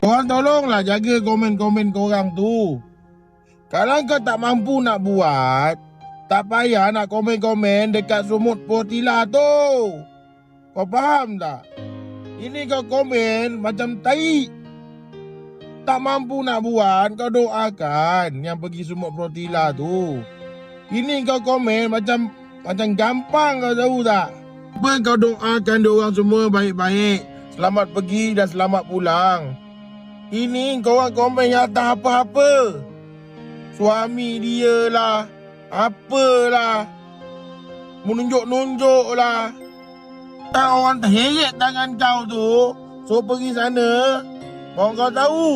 tolonglah jaga komen-komen korang tu. Kalau kau tak mampu nak buat, tak payah nak komen-komen dekat sumut potila tu. Kau faham tak? Ini kau komen macam tai. Tak mampu nak buat, kau doakan yang pergi sumut potila tu. Ini kau komen macam macam gampang kau tahu tak? Apa kau doakan dia orang semua baik-baik. Selamat pergi dan selamat pulang. Ini kau orang komen yang tak apa-apa. Suami dia lah. Apalah. Menunjuk-nunjuk lah. Tak orang terheret tangan kau tu. So pergi sana. Orang kau tahu.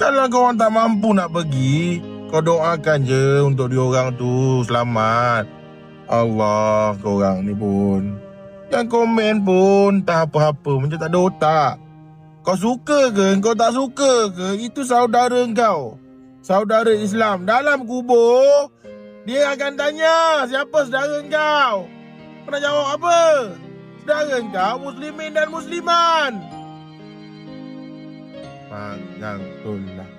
Kalau kau orang tak mampu nak pergi. Kau doakan je untuk diorang tu selamat. Allah korang ni pun. Yang komen pun tak apa-apa macam tak ada otak. Kau suka ke kau tak suka ke itu saudara kau. Saudara Islam dalam kubur dia akan tanya siapa saudara kau. Kau nak jawab apa? Saudara kau muslimin dan musliman. Panjang tu lah.